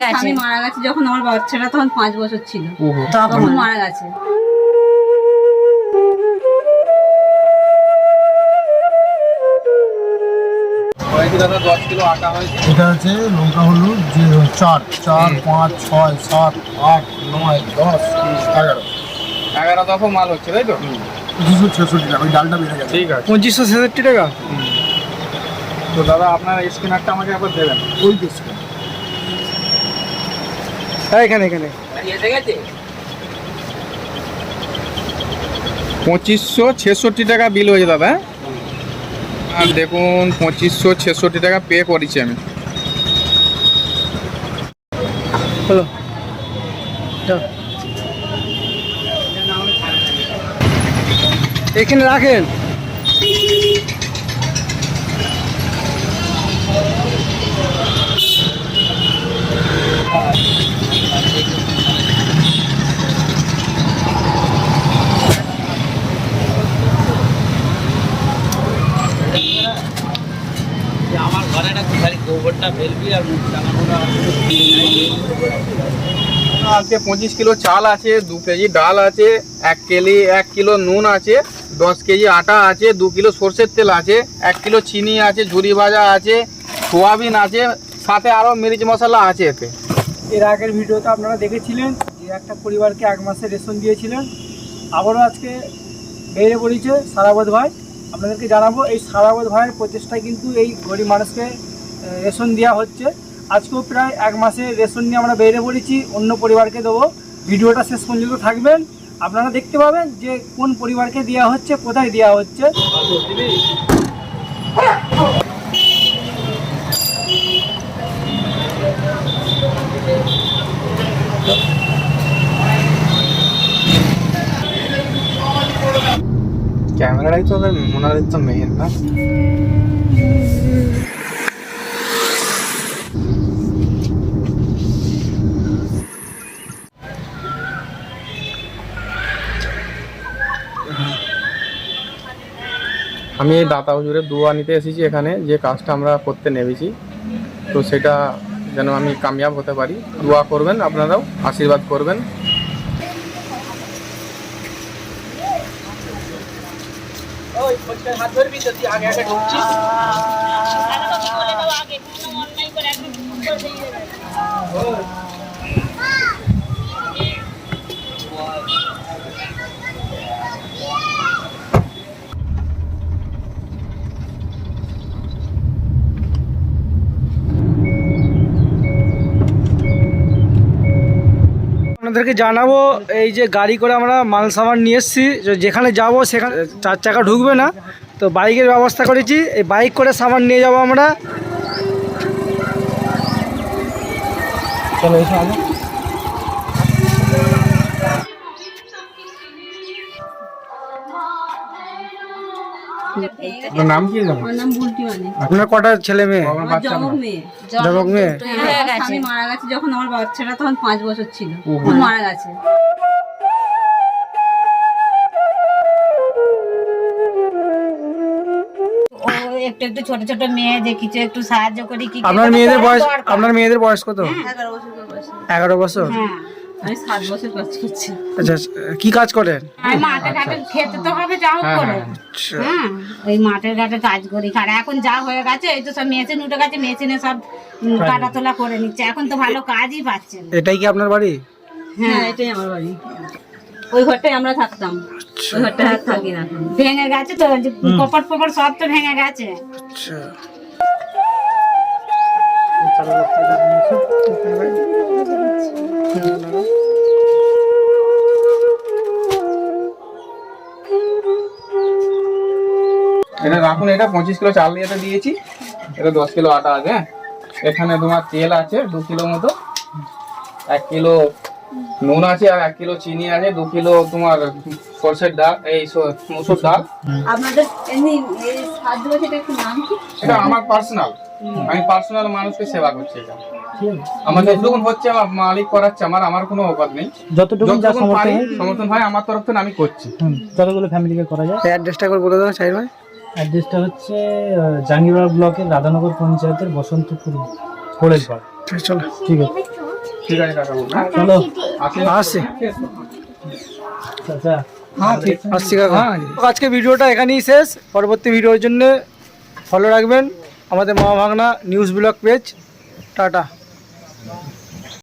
স্বামী মারা গেছে যখন আমার বাচ্চাটা তখন পাঁচ বছর ছিল। ওহো। তখন মারা গেছে। এটা আছে লঙ্কা হলুদ যে চার চার পাঁচ ছয় সাত আট নয় দশ এগারো। এগারো দফা মাল হচ্ছে তাই তো? দুশো ছেষট্টি টাকা ওই ডালটা বেড়ে গেছে। ঠিক আছে। পঁচিশশো ছেষট্টি টাকা? তো দাদা আপনার স্ক্যানারটা আমাকে একবার দেবেন। ওই দেশে হ্যাঁ এখানে এখানে। পঁচিশশো ছেষট্টি টাকা বিল হয়েছে দাদা হ্যাঁ? আর দেখুন পঁচিশশো ছেষট্টি টাকা পে করেছি আমি। হলো। যাও। এখানে রাখেন। আজকে পঁচিশ কিলো চাল আছে দু কেজি ডাল আছে এক কেজি এক কিলো নুন আছে দশ কেজি আটা আছে দু কিলো সর্ষের তেল আছে এক কিলো চিনি আছে ঝুরি ভাজা আছে সোয়াবিন আছে সাথে আরও মিরিচ মশলা আছে এতে। এর আগের ভিডিওতে আপনারা দেখেছিলেন যে একটা পরিবারকে এক মাসে রেশন দিয়েছিলেন। আবারও আজকে বেড়ে পড়েছে সারাবত ভাই। আপনাদেরকে জানাব এই সারাবত ভাইয়ের প্রচেষ্টায় কিন্তু এই গরিব মানুষকে রেশন দেওয়া হচ্ছে। আজকেও প্রায় এক মাসে রেশন নিয়ে আমরা বেরিয়ে পড়েছি। অন্য পরিবারকে দেবো। ভিডিওটা শেষ পর্যন্ত থাকবেন। আপনারা দেখতে পাবেন যে কোন পরিবারকে দেওয়া হচ্ছে, কোথায় দেওয়া হচ্ছে। ক্যামেরাটাই তো মোনালির তো মেন না? আমি এই দাতা হুজুরের দোয়া নিতে এসেছি এখানে যে কাজটা আমরা করতে নেমেছি। তো সেটা যেন আমি কামিয়াব হতে পারি। দোয়া করবেন আপনারাও আশীর্বাদ করবেন। আপনাদেরকে জানাব, এই যে গাড়ি করে আমরা মাল সামান নিয়ে এসেছি। যেখানে যাব সেখানে চার চাকা ঢুকবে না। তো বাইকের ব্যবস্থা করেছি, এই বাইক করে সামান নিয়ে যাব আমরা। চলো আপনার নাম কি জানো? আমার নাম বুলটি মানে। আপনার কটা ছেলে মেয়ে? আমার বাচ্চা মেয়ে। মেয়ে? হ্যাঁ, মারা গেছে যখন আমার বাচ্চাটা তখন পাঁচ বছর ছিল। তখন মারা গেছে। একটু একটু ছোট ছোট মেয়ে যে কিছু একটু সাহায্য করি কি আপনার মেয়েদের বয়স আপনার মেয়েদের বয়স কত? এগারো বছর। এগারো বছর? হ্যাঁ। আমি সাত বছর কাজ করছি। আচ্ছা কি কাজ করেন? মাঠে ঘাটে খেতে তো হবে যাও হ্যাঁ, করে। হ্যাঁ। আচ্ছা। হ্যাঁ ওই মাঠের ঘাটে কাজ করি। আর এখন যা হয়ে গেছে এই তো সব মেশিন উঠে গেছে মেশিনে সব কাটা তোলা করে নিচ্ছে। এখন তো ভালো কাজই পাচ্ছেন এটাই কি আপনার বাড়ি? হ্যাঁ এটাই আমার বাড়ি। ওই ঘরটাই আমরা থাকতাম। ওই ঘরটা আর থাকি না ভেঙে গেছে তো কপট ফপট সব তো ভেঙে গেছে। আচ্ছা। এটা রাখুন এটা পঁচিশ কিলো চাল দিয়ে এটা দিয়েছি। এটা দশ কিলো আটা আছে হ্যাঁ? এখানে তোমার তেল আছে দু কিলো মতো। এক কিলো নুন আছে আর এক কিলো চিনি আছে দু কিলো তোমার সরষের ডাল এই মুসুর ডাল। আপনাদের এমনি এই সাহায্য এটা একটু নাম কি? এটা আমার পার্সোনাল। আমি পার্সোনাল মানুষকে সেবা করছি এটা। আমার যতটুকু হচ্ছে আমার মালিক করাচ্ছে আমার আমার কোনো অবাদ নেই। যতটুকু যা হয়। সমর্থন হয় আমার তরফ থেকে আমি করছি। যতগুলো ফ্যামিলিকে করা যায় অ্যাড্রেসটা একবার বলে দাও সাইড ভাই। অ্যাড্রেসটা হচ্ছে আহ, ব্লকের রাধানগর পঞ্চায়েতের বসন্তপুর কোলেজপাড় চলো। ঠিক আছে। ঠিক আছে কাকা হ্যাঁ? চলো। আসি। আচ্ছা আসছি কাকা। আজকে ভিডিওটা এখানেই শেষ। পরবর্তী ভিডিওর জন্য ফলো রাখবেন আমাদের মা ভাগনা নিউজ ব্লগ পেজ টাটা।